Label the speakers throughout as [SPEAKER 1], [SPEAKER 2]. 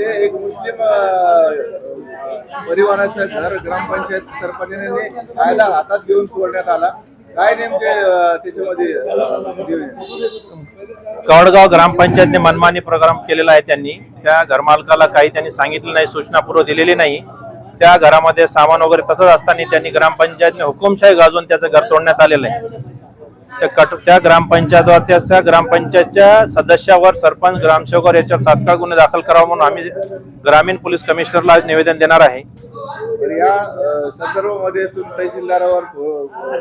[SPEAKER 1] ते एक मुस्लिम परिवाराचं घर ग्रामपंचायत सरपंचाने कायदा हातात घेऊन सोडण्यात आला. काय नेमके त्याच्यामध्ये
[SPEAKER 2] कवडगाव ग्रामपंचायतने मनमानी प्रोग्राम केलेला आहे त्यांनी. त्या घरमालकाला काही त्यांनी सांगितलं नाही सूचना पूर्व दिलेली नाही. त्या घरामध्ये सामान वगैरे तसंच असताना त्यांनी ग्रामपंचायतने हुकुमशाही गाजवून त्याचं घर तोडण्यात आलेलं आहे. त्या कट त्या ग्रामपंचायतवर त्या ग्रामपंचायतच्या सदस्यावर सरपंच ग्रामसेवकावर याच्यावर तात्काळ गुन्हे दाखल करावा म्हणून आम्ही ग्रामीण पोलीस कमिशनरला निवेदन देणार आहे.
[SPEAKER 1] तर या संदर्भामध्ये तहसीलदारावर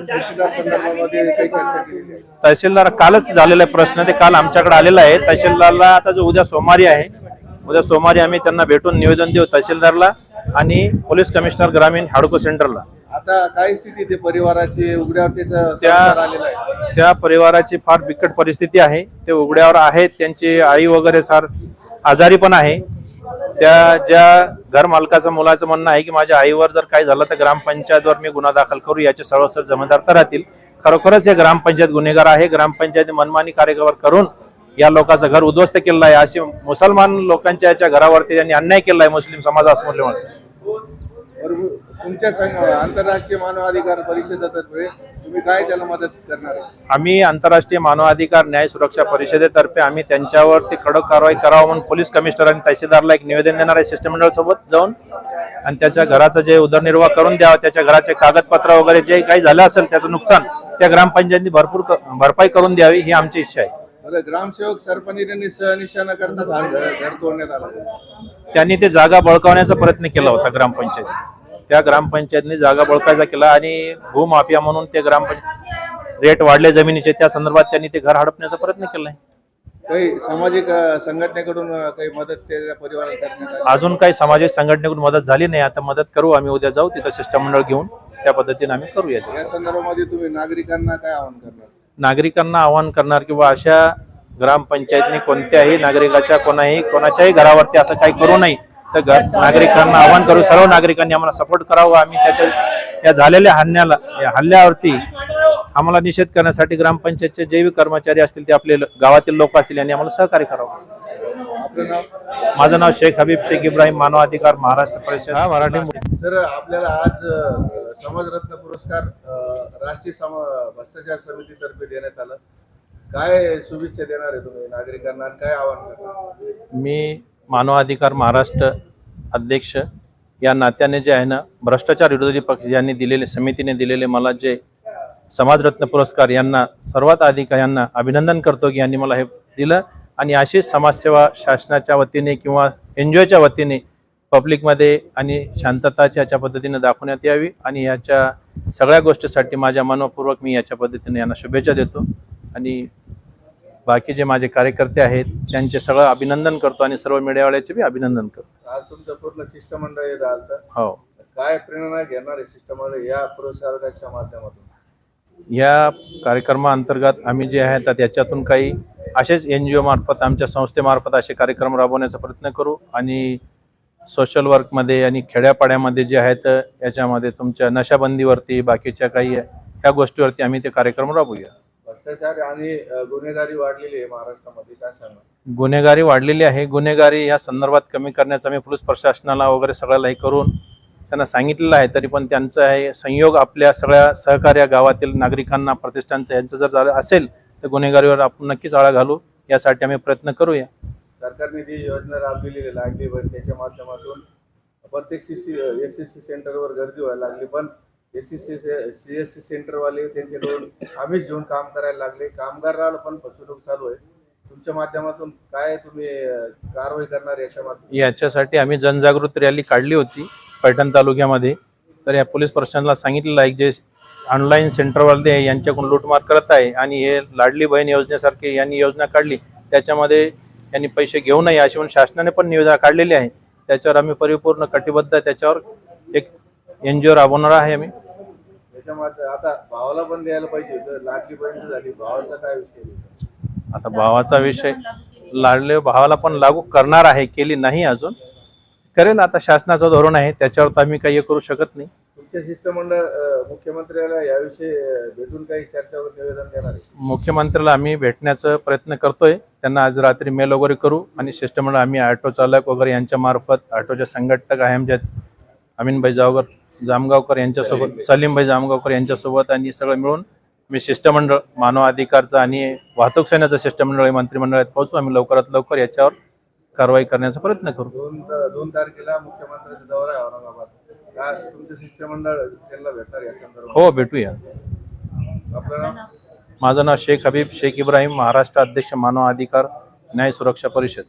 [SPEAKER 1] तहसीलदार संदर्भामध्ये काही चर्चा केलेली आहे.
[SPEAKER 2] तहसीलदार कालच झालेला आहे प्रश्न ते काल आमच्याकडे आलेला आहे. तहसीलदारला आता जो उद्या सोमवारी आहे उद्या सोमवारी आम्ही त्यांना भेटून निवेदन देऊ तहसीलदारला आणि पोलीस कमिशनर ग्रामीण हाडको सेंटरला.
[SPEAKER 1] आता काय स्थिती ते परिवाराची उघड्यावर त्याचा
[SPEAKER 2] त्या त्या परिवाराची फार बिकट परिस्थिती आहे. ते उघड्यावर आहेत. त्यांची आई वगैरे फार आजारी पण आहे. त्या ज्या घर मालकाचं मुलाचं म्हणणं आहे की माझ्या आईवर जर काय झालं तर ग्रामपंचायतवर मी गुन्हा दाखल करू. याचे सर्वस्व जबाबदार तर राहतील. खरोखरच हे ग्रामपंचायत गुन्हेगार आहे. ग्रामपंचायत मनमानी कार्यक्रम करून या लोकांचं घर उद्ध्वस्त केलं आहे. अशी मुसलमान लोकांच्या याच्या घरावरती त्यांनी अन्याय केला आहे. मुस्लिम समाजासमोर
[SPEAKER 1] बरोबर. तुमच्या संघ आंतरराष्ट्रीय मानवाधिकार परिषदेतर्फे तुम्ही काय त्याला मदत करणार आहे
[SPEAKER 2] आम्ही आंतरराष्ट्रीय मानवाधिकार न्याय सुरक्षा परिषदेतर्फे आम्ही त्यांच्यावरती कडक कारवाई करावं म्हणून पोलीस कमिशनर आणि तहसीलदारला एक निवेदन देणार आहे. शिष्टमंडळ सोबत जाऊन आणि त्याच्या घराचं जे उदरनिर्वाह करून द्यावा त्याच्या घराचे कागदपत्र वगैरे जे काही झालं असेल त्याचं नुकसान त्या ग्रामपंचायतीने भरपूर क- भरपाई करून द्यावी ही आमची इच्छा आहे.
[SPEAKER 1] बरं ग्रामसेवक सरपंचांनी सहनिशा न करताच हा घर घर तोडण्यात आला.
[SPEAKER 2] त्यांनी ते जागा बळकावण्याचा प्रयत्न केला होता ग्रामपंचायत त्या ग्रामपंचायतने जागा बळकायचा केला आणि भूमाफिया म्हणून ते ग्रामपंचायत रेट वाढले जमिनीचे. त्या संदर्भात त्यांनी ते घर हडपण्याचा प्रयत्न केलाय.
[SPEAKER 1] काही सामाजिक संघटनेकडून काही मदत त्या परिवाराला करण्यात आली?
[SPEAKER 2] अजून काही सामाजिक संघटनेकडून मदत झाली नाही. आता मदत करू. आम्ही उद्या जाऊ. तिथं शिष्टमंडळ घेऊन त्या पद्धतीने आम्ही करूया ते.
[SPEAKER 1] या संदर्भामध्ये तुम्ही नागरिकांना काय आवाहन करणार?
[SPEAKER 2] नागरिकांना आवाहन करणार किंवा अशा ग्रामपंचायतने कोणत्याही नागरिकाच्या कोणाही कोणाच्याही घरावरती असं काही करू नये. तर घर नागरिकांना आवाहन करू सर्व नागरिकांनी आम्हाला सपोर्ट करावा. आम्ही त्याच्या या झालेल्या हल्ल्याला या हल्ल्यावरती आम्हाला निषेध करण्यासाठी ग्रामपंचायतचे जैविक कर्मचारी असतील ते आपले ल- गावातील लोक असतील यांनी आम्हाला सहकार्य करावं.
[SPEAKER 1] आपलं नाव
[SPEAKER 2] माझं नाव शेख हबीब शेख इब्राहिम मानवाधिकार महाराष्ट्र परिषद. हा मराठी
[SPEAKER 1] सर आपल्याला आज समाजरत्न पुरस्कार राष्ट्रीय भ्रष्टाचार समितीतर्फे देण्यात आलं. काय शुभेच्छा देणार आहे तुम्ही नागरिकांना? आणि काय आवाहन करणार?
[SPEAKER 2] मी मानवाधिकार महाराष्ट्र अध्यक्ष या नात्याने जे आहे ना भ्रष्टाचार विरोधी पक्ष यांनी दिलेले समितीने दिलेले मला जे समाजरत्न पुरस्कार यांना सर्वात अधिक यांना अभिनंदन करतो की यांनी मला हे दिलं. आणि अशी समाजसेवा शासनाच्या वतीने किंवा एन जी ओच्या वतीने पब्लिकमध्ये आणि शांतताच्या याच्या पद्धतीने दाखवण्यात यावी. आणि याच्या सगळ्या गोष्टीसाठी माझ्या मनपूर्वक मी याच्या पद्धतीने यांना शुभेच्छा देतो. आणि बाकी जे माझे कार्यकर्ते आहेत त्यांचे सगळं अभिनंदन करतो आणि सर्व मीडियावाल्याचे बी अभिनंदन करतो.
[SPEAKER 1] आज तुमचं पूर्ण शिष्टमंडळ
[SPEAKER 2] हो.
[SPEAKER 1] काय प्रेरणा घेणार आहे शिष्टमंडळ या पुरस्काराच्या माध्यमातून?
[SPEAKER 2] या कार्यक्रमाअंतर्गत आम्ही जे आहेत तर त्याच्यातून काही असेच एन जी ओ मार्फत आमच्या संस्थेमार्फत असे कार्यक्रम राबवण्याचा प्रयत्न करू आणि सोशल वर्कमध्ये आणि खेड्यापाड्यामध्ये जे आहेत याच्यामध्ये तुमच्या नशाबंदीवरती बाकीच्या काही ह्या गोष्टीवरती आम्ही ते कार्यक्रम राबवूया.
[SPEAKER 1] भ्रष्टाचार आणि गुन्हेगारी वाढलेली आहे महाराष्ट्रामध्ये काय सांगा
[SPEAKER 2] गुन्हेगारी वाढलेली आहे. गुन्हेगारी या संदर्भात कमी करण्याचा मी पोलीस प्रशासनाला वगैरे सगळ्याला हे करून त्यांना सांगितलेलं आहे. तरी पण त्यांचं हे संयोग आपल्या सगळ्या सहकार्य गावातील नागरिकांना प्रतिष्ठानचं यांचं जर झालं असेल तर गुन्हेगारीवर आपण नक्कीच आळा घालू. यासाठी आम्ही प्रयत्न करूया.
[SPEAKER 1] सरकारने जी योजना राबविलेली आहे लाडली बहीण त्याच्या माध्यमातून प्रत्येक C C S S C सेंटरवर गर्दी व्हायला लागली. पण S S C C S C सेंटरवाले त्यांच्याकडून आम्हीच घेऊन काम करायला लागले. कामगाराला पण फसवणूक चालू आहे. तुमच्या माध्यमातून काय तुम्ही कारवाई करणार याच्या माध्यमातून?
[SPEAKER 2] याच्यासाठी आम्ही जनजागृती रॅली काढली होती पैठण तालुक्यामध्ये. तर या पोलीस प्रशासनाला सांगितलेलं आहे जे ऑनलाईन सेंटरवाले आहे, यांच्याकडून लूटमार करत आहे आणि हे लाडली बहीण योजनेसारखी यांनी योजना काढली. त्याच्यामध्ये यांनी पैसे घेऊ नये अशी म्हणून शासनाने पण नियोजन काढलेली आहे. त्याच्यावर आम्ही परिपूर्ण कटिबद्ध त्याच्यावर एक एन जी ओ राबवणार आहे आम्ही.
[SPEAKER 1] त्याच्या माध्य आता भावाला पण द्यायला पाहिजे तर लाडली बहीण झाली भावाचा काय विषय?
[SPEAKER 2] आता भावाचा विषय लाडले भावाला पण लागू करणार आहे केली नाही अजून. करेल आता शासनाचं धोरण आहे त्याच्यावर तर आम्ही काही करू शकत नाही.
[SPEAKER 1] तुमचे शिष्टमंडळ मुख्यमंत्र्याला याविषयी भेटून काही चर्चा वगैरे निवेदन देणार आहे?
[SPEAKER 2] मुख्यमंत्र्याला आम्ही भेटण्याचा प्रयत्न करतोय. त्यांना आज रात्री मेल वगैरे करू आणि शिष्टमंडळ आम्ही ऑटो चालक वगैरे यांच्या मार्फत ऑटोचे संघटक आहे आमच्यात अमीनभाई जावकर जामगावकर यांच्यासोबत सलीमभाई जामगावकर यांच्यासोबत आणि सगळं मिळून मी शिष्टमंडळ मानव अधिकारचं आणि वाहतूक सेनेचं शिष्टमंडळ हे मंत्रिमंडळात पोहोचू आम्ही लवकरात लवकर याच्यावर कारवाई करण्याचा प्रयत्न करू.
[SPEAKER 1] दोन दोन तारखेला मुख्यमंत्र्याचा दौरा आहे औरंगाबाद. का तुमचं शिष्टमंडळ त्यांना भेटणार या संदर्भात?
[SPEAKER 2] हो भेटूया. माझं नाव शेख हबीब शेख इब्राहिम महाराष्ट्र अध्यक्ष मानव अधिकार न्याय सुरक्षा परिषद.